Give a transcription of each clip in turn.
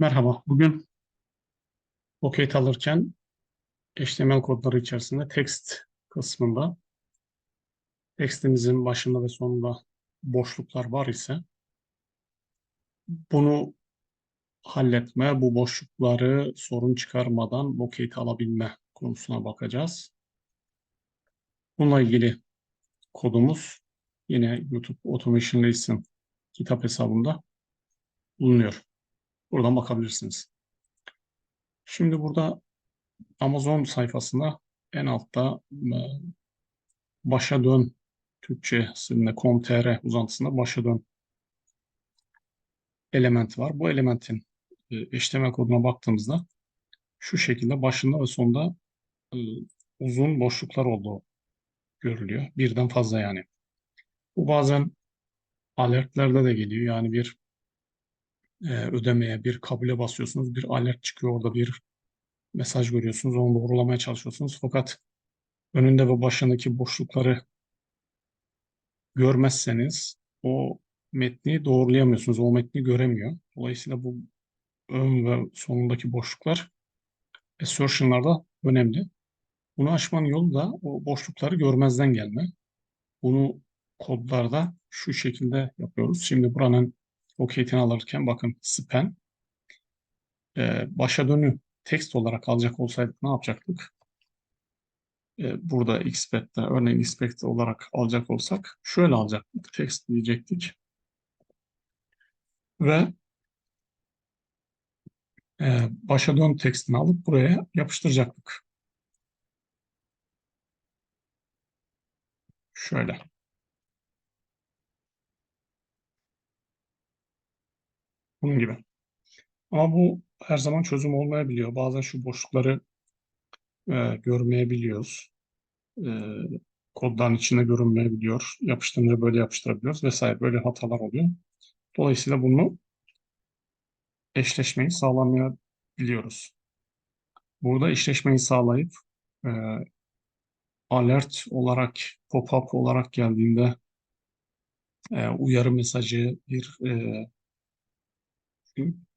Merhaba. Bugün Locate alırken HTML kodları içerisinde text kısmında textimizin başında ve sonunda boşluklar var ise bunu halletme, bu boşlukları sorun çıkarmadan locate alabilme konusuna bakacağız. Bununla ilgili kodumuz yine YouTube Automation Lesson kitap hesabında bulunuyor. Buradan bakabilirsiniz. Şimdi burada Amazon sayfasında en altta e, başa dön Türkçesinde com.tr uzantısında başa dön element var. Bu elementin e, HTML koduna baktığımızda şu şekilde başında ve sonunda e, uzun boşluklar olduğu görülüyor. Birden fazla yani. Bu bazen alertlerde de geliyor. Yani bir ödemeye, bir kabule basıyorsunuz. Bir alert çıkıyor orada bir mesaj görüyorsunuz. Onu doğrulamaya çalışıyorsunuz. Fakat önünde ve başındaki boşlukları görmezseniz o metni doğrulayamıyorsunuz. O metni göremiyor. Dolayısıyla bu ön ve sonundaki boşluklar assertion'larda önemli. Bunu aşmanın yolu da o boşlukları görmezden gelme. Bunu kodlarda şu şekilde yapıyoruz. Şimdi buranın locate'ini alırken bakın span ee, başa dönü text olarak alacak olsaydık ne yapacaktık? Ee, burada expect'te örneğin expect olarak alacak olsak şöyle alacaktık. Text diyecektik. Ve e, başa dön textini alıp buraya yapıştıracaktık. Şöyle. Bunun gibi. Ama bu her zaman çözüm olmayabiliyor. Bazen şu boşlukları e, görmeyebiliyoruz. E, kodların içinde görünmeyebiliyor. Yapıştırınca böyle yapıştırabiliyoruz vesaire. Böyle hatalar oluyor. Dolayısıyla bunu eşleşmeyi sağlamayabiliyoruz. Burada eşleşmeyi sağlayıp e, alert olarak, pop-up olarak geldiğinde e, uyarı mesajı bir e,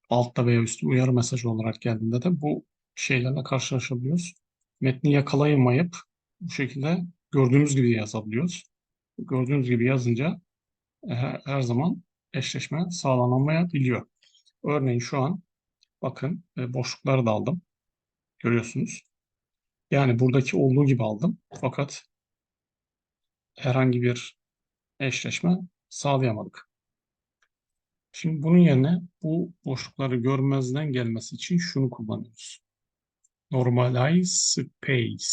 altta veya üstte uyarı mesajı olarak geldiğinde de bu şeylerle karşılaşabiliyoruz. Metni yakalayamayıp bu şekilde gördüğünüz gibi yazabiliyoruz. Gördüğünüz gibi yazınca e, her zaman eşleşme sağlanamayabiliyor. Örneğin şu an bakın e, boşlukları da aldım. Görüyorsunuz. Yani buradaki olduğu gibi aldım. Fakat herhangi bir eşleşme sağlayamadık. Şimdi bunun yerine bu boşlukları görmezden gelmesi için şunu kullanıyoruz. Normalize space.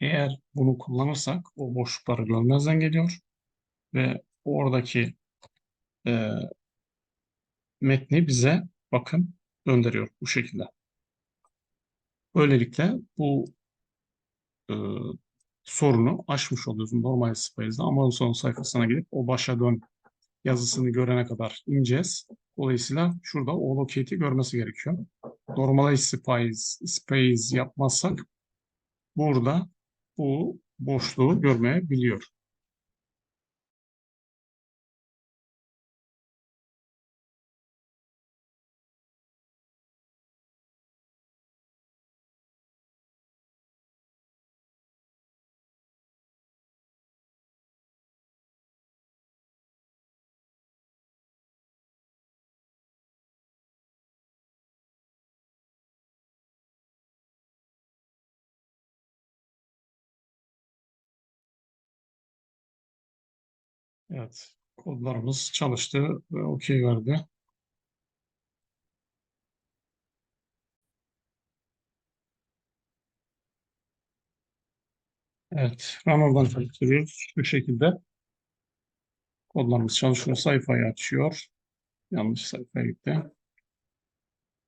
Eğer bunu kullanırsak o boşlukları görmezden geliyor ve oradaki e, metni bize bakın gönderiyor bu şekilde. Böylelikle bu e, sorunu aşmış oluyoruz normal space'de ama son sayfasına gidip o başa dön yazısını görene kadar ineceğiz. Dolayısıyla şurada o locate'i görmesi gerekiyor. Normalize space, space yapmazsak burada bu boşluğu görmeyebiliyor. Evet, kodlarımız çalıştı ve OK verdi. Evet, Runner'dan çalıştırıyoruz. Şu şekilde kodlarımız çalışıyor. Sayfayı açıyor. Yanlış sayfaya gitti.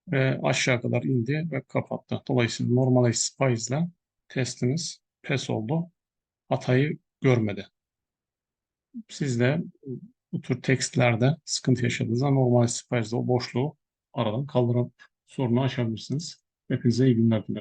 Ve aşağı kadar indi ve kapattı. Dolayısıyla Normalize Spice ile testimiz pes oldu. Hatayı görmedi. Siz de bu tür tekstlerde sıkıntı yaşadığınızda normal Spice'de o boşluğu aradan kaldırıp sorunu aşabilirsiniz. Hepinize iyi günler dilerim.